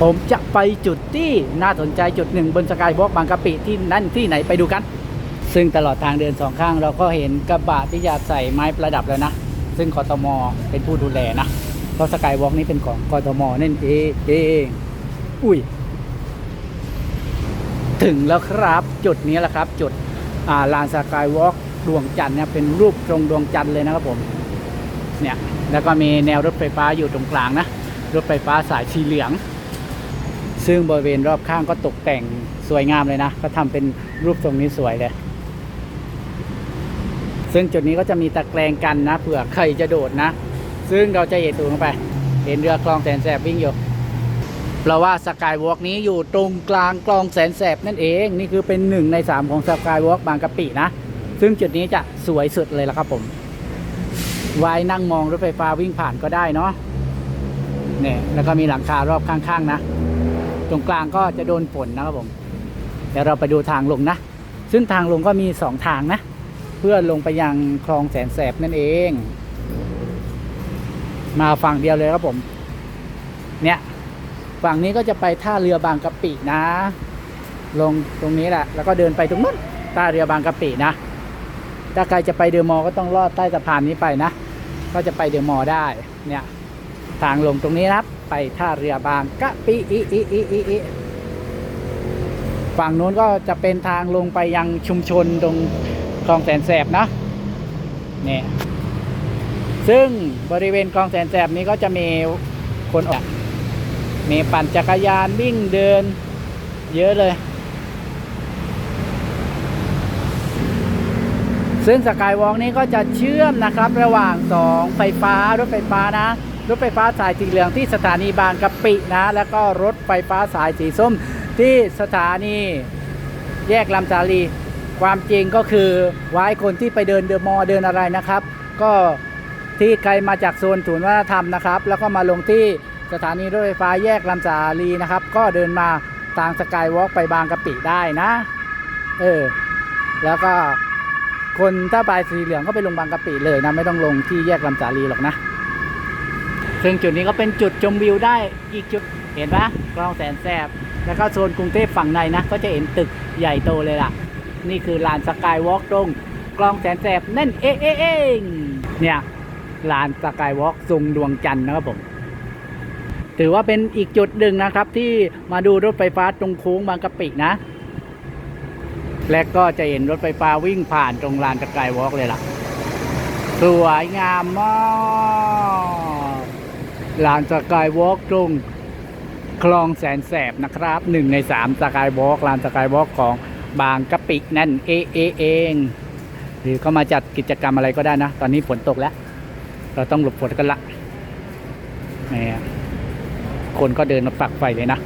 ผมจะไปจุดที่น่าสนใจจุดหนึ่งบนสกายวอล์กบางกะปิที่นั่นที่ไหนไปดูกัน ซึ่งตลอดทางเดินสองข้างเราก็เห็นกระบะที่จะใส่ไม้ประดับแล้วนะ ซึ่งกทมเป็นผู้ดูแลนะเพราะสกายวอล์กนี้เป็นของกทมนั่นเองเองอุ้ย ถึงแล้วครับจุดนี้แหละครับ จุดลานสกายวอล์กดวงจันทร์เนี่ยเป็นรูปตรงดวงจันทร์เลยนะครับผมเนี่ยแล้วก็มีแนวรถไฟฟ้าอยู่ตรงกลางนะรถไฟฟ้าสายสีเหลือง ซึ่งบริเวณรอบข้างก็ตกแต่งสวยงามเลยนะ ก็ทำเป็นรูปทรงนี้สวยเลย ซึ่งจุดนี้ก็จะมีตะแกรงกันนะเผื่อใครจะโดดนะ ซึ่งเราจะเห็นตูงไป เห็นเรือคลองแสนแสบวิ่งอยู่เพราะว่าสกายวอล์กนี้อยู่ตรงกลางคลองแสนแสบนั่นเอง นี่คือเป็นหนึ่งในสามของสกายวอล์กบางกะปินะ ซึ่งจุดนี้จะสวยสุดเลยละครับผมไว้นั่งมองรถไฟฟ้าวิ่งผ่านก็ได้เนาะเนี่ยแล้วก็มีหลังคารอบข้าง ๆ นะ ตรงกลางก็จะโดนฝนนะครับผม เดี๋ยวเราไปดูทางลงนะ ซึ่งทางลงก็มีสองทางนะ เพื่อลงไปยังคลองแสนแสบนั่นเอง มาฝั่งเดียวเลยครับผม เนี่ยฝั่งนี้ก็จะไปท่าเรือบางกะปินะ ลงตรงนี้แหละ แล้วก็เดินไปตรงนู้นท่าเรือบางกะปินะ ถ้าใครจะไปเดอมอก็ต้องลอดใต้สะพานนี้ไปนะ ก็จะไปเดอมอได้ เนี่ย ทางลงตรงนี้ครับ ไปท่าเรือบางกะปิอีอีอีอีอีฝั่งนู้นก็จะเป็นทางลงไปยังชุมชนตรงคลองแสนแสบนะเนี่ยซึ่งบริเวณคลองแสนแสบนี้ก็จะมีคนออก มีปั่นจักรยานวิ่งเดิน เยอะเลย ซึ่งสกายวอล์กนี้ก็จะเชื่อมนะครับ ระหว่างสองไฟฟ้ารถไฟฟ้านะ รถไฟฟ้าสายสีเหลืองที่สถานีบางกะปินะ แล้วก็รถไฟฟ้าสายสีส้มที่สถานีแยกลำสาลีความจริงก็คือไว้คนที่ไปเดินเดอะมอเดินอะไรนะครับ ก็ที่ใครมาจากโซนศูนย์วัฒนธรรมนะครับ แล้วก็มาลงที่สถานีรถไฟฟ้าแยกลำสาลีนะครับ ก็เดินมาทางสกายวอล์กไปบางกะปิได้นะ เออ แล้วก็คนถ้าปลายสีเหลืองก็ไปลงบางกะปิเลยนะ ไม่ต้องลงที่แยกลำสาลีหรอกนะ ซึ่งจุดนี้ก็เป็นจุดชมวิวได้อีกจุดเห็นปะคลองแสนแสบ แล้วก็โซนกรุงเทพฝั่งในนะ ก็จะเห็นตึกใหญ่โตเลยล่ะ นี่คือลานสกายวอล์กตรงคลองแสนแสบนั่นเองเองเองเนี่ยลานสกายวอล์กทรงดวงจันทร์นะครับผมถือว่าเป็นอีกจุดหนึ่งนะครับ ที่มาดูรถไฟฟ้าตรงโค้งบางกะปินะ และก็จะเห็นรถไฟฟ้าวิ่งผ่านตรงลานสกายวอล์กเลยล่ะ สวยงามมาก ลานสกายวอล์กตรงคลองแสนแสบนะครับหนึ่งในสามสกายวอล์กลานสกายวอล์กของบางกะปินั่นเอเอเองหรือเขามาจัดกิจกรรมอะไรก็ได้นะ ตอนนี้ฝนตกแล้ว เราต้องหลบฝนกันละนี่คนก็เดินมาปักไฟเลยนะ